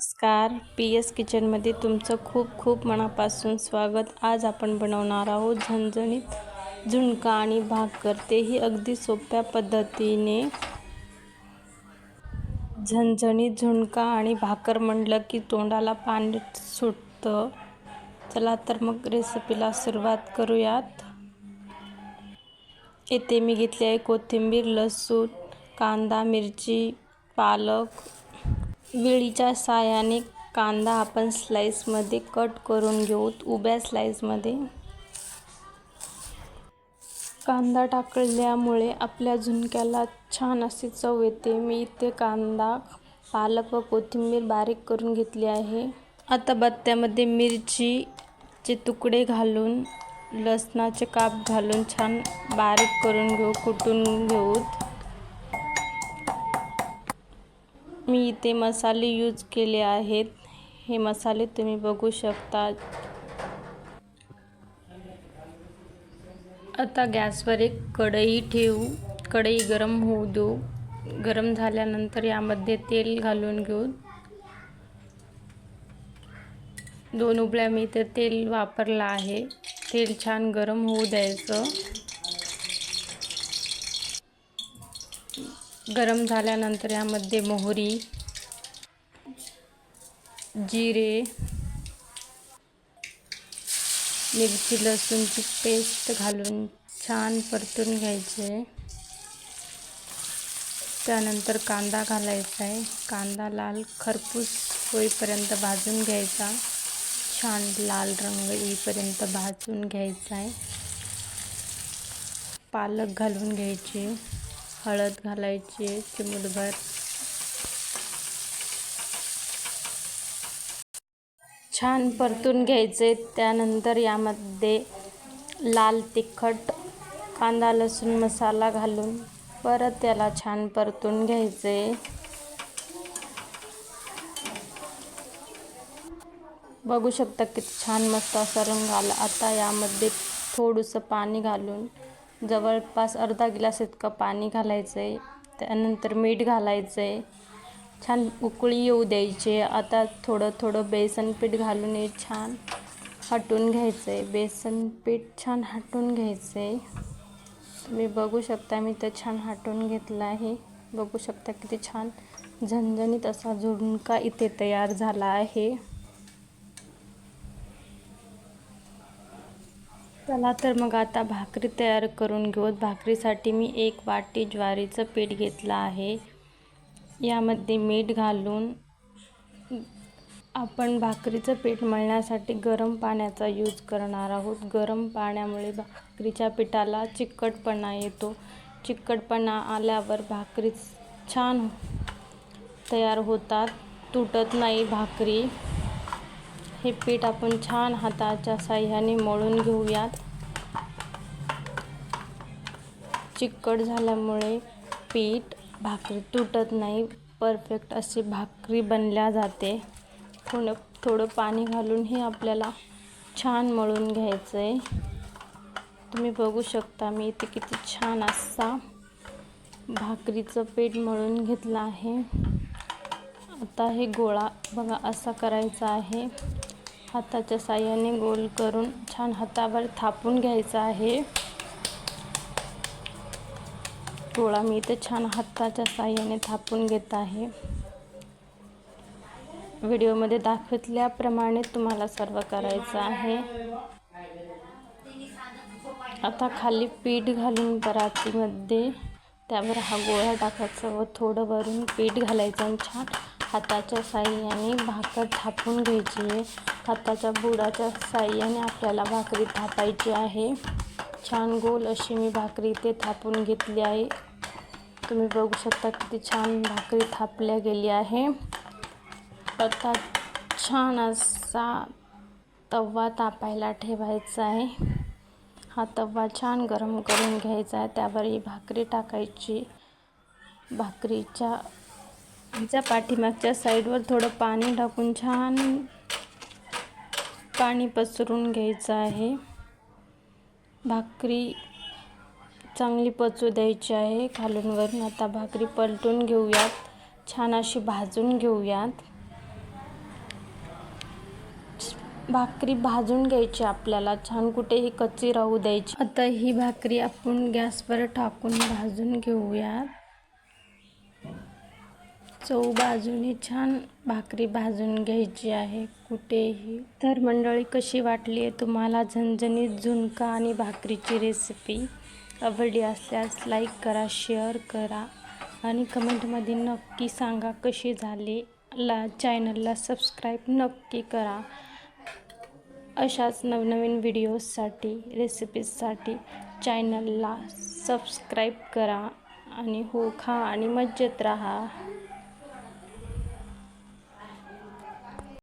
नमस्कार. P S किचनमध्ये तुमचं खूप खूप मनापासून स्वागत. आज आपण बनवणार आहोत झणझणीत झुणका आणि भाकर. तेही अगदी सोप्या पद्धतीने झणझणीत झुणका आणि भाकर म्हणलं की तोंडाला पाणी सुटतं. चला तर मग रेसिपीला सुरुवात करूयात. येथे मी घेतली आहे कोथिंबीर लसूण कांदा मिरची पालक विळीच्या साहाय्याने कांदा आपण स्लाईसमध्ये कट करून घेऊत उभ्या स्लाईसमध्ये कांदा टाकल्यामुळे आपल्या झुणक्याला छान अशी चव येते. मी इथे कांदा पालक व कोथिंबीर बारीक करून घेतली आहे. आता बत्त्यामध्ये मिरचीचे तुकडे घालून लसणाचे काप घालून छान बारीक करून घेऊ कुटून घेऊत. मी इथे मसाले यूज केले आहेत. हे मसाले तुम्ही बघू शकता. आता गॅसवर एक कढई ठेवू. कढई गरम होऊ देऊ. गरम झाल्यानंतर यामध्ये तेल घालून घेऊ. दोन उबळ्या मी इथे तेल वापरलं आहे. तेल छान गरम होऊ द्यायचं. गरम झाल्यानंतर यामध्ये मोहरी, जिरे, मिरची, लसूणची पेस्ट घालून छान परतून घ्यायचे. त्यानंतर कांदा आहे. कांदा लाल खरपूस होईपर्यंत भाजून घ्यायचा. छान लाल रंग येईपर्यंत भाजून घ्यायचा आहे. पालक घालून हळद घालायची चिमूटभर छान परतून घ्यायचे. त्यानंतर यामध्ये लाल तिखट कांदा लसूण मसाला घालून परत त्याला छान परतून घ्यायचे. बघू शकता किती छान मस्त असा रंग आला. आता यामध्ये थोडंसं पाणी घालून जवळपास अर्धा गिलास इतकं पाणी घालायचं आहे त्यानंतर मीठ घालायचं आहे छान उकळी येऊ द्यायची. आता थोडं थोडं बेसन पीठ घालून हे छान हटून घ्यायचं आहे बेसन पीठ छान हटून घ्यायचं आहे तुम्ही बघू शकता मी तर छान हटून घेतलं आहे. बघू शकता किती छान झणझणीत असा झुणका इथे तयार झाला आहे. चला तर मग आता भाकरी तयार करून घेऊ. भाकरीसाठी मी एक वाटी ज्वारीचं पीठ घेतलं आहे. यामध्ये मीठ घालून आपण भाकरीचं पीठ मळण्यासाठी गरम पाण्याचा यूज करणार आहोत. गरम पाण्यामुळे भाकरीच्या पिठाला चिकटपणा येतो. चिकटपणा आल्यावर भाकरी छान तयार होतात. तुटत नाही भाकरी. हे पीठ आपण छान हाताच्या साह्याने मळून घेऊयात. चिकट झाल्यामुळे पीठ भाकरी तुटत नाही. परफेक्ट अशी भाकरी बनल्या जाते. थोडं थोडं पाणी घालून हे आपल्याला छान मळून घ्यायचं आहे तुम्ही बघू शकता मी इथे किती छान असा भाकरीचं पीठ मळून घेतलं आहे. आता हे गोळा बघा असा करायचा आहे. हाताच्या साह्याने गोल करून छान हातावर थापून घ्यायचा आहे. गोळा मी इथे छान हाताच्या साह्याने थापून घेत आहे. व्हिडिओमध्ये दाखवल्याप्रमाणे तुम्हाला सर्व करायचं आहे. आता खाली पीठ घालून परातीमध्ये त्यावर हा गोळा टाकायचा व थोडं वरून पीठ घालायचं आणि छान हाताच्या साह्याने भाकर थापून घ्यायची आहे. हाताच्या बुडाच्या साह्याने आपल्याला भाकरी थापायची आहे. छान गोल अशी मी भाकरी इथे थापून घेतली आहे. तुम्ही बघू शकता किती छान भाकरी थापल्या गेली आहे. आता छान असा तवा तापायला ठेवायचा आहे. हा तवा छान गरम करून घ्यायचा आहे. त्यावर ही भाकरी टाकायची. भाकरीच्या हिच्या पाठीमागच्या साईडवर थोडं पाणी टाकून छान पाणी पसरून घ्यायचं आहे. भाकरी चांगली पचू द्यायची आहे खालूनवरून आता भाकरी पलटून घेऊयात. छान अशी भाजून घेऊयात. भाकरी भाजून घ्यायची आपल्याला. छान कुठेही कच्ची राहू द्यायची. आता ही भाकरी आपण गॅसवर टाकून भाजून घेऊयात. चव बाजूने छान भाकरी भाजून घ्यायची आहे कुठेही. तर मंडळी कशी वाटली आहे तुम्हाला झणझणीत झुणका आणि भाकरीची रेसिपी आवडली असल्यास लाईक करा शेअर करा आणि कमेंटमध्ये नक्की सांगा कशी झाली. ला चॅनलला सबस्क्राईब नक्की करा. अशाच नवनवीन व्हिडिओजसाठी रेसिपीजसाठी चॅनलला सबस्क्राईब करा आणि हो खा आणि मज्जत राहा.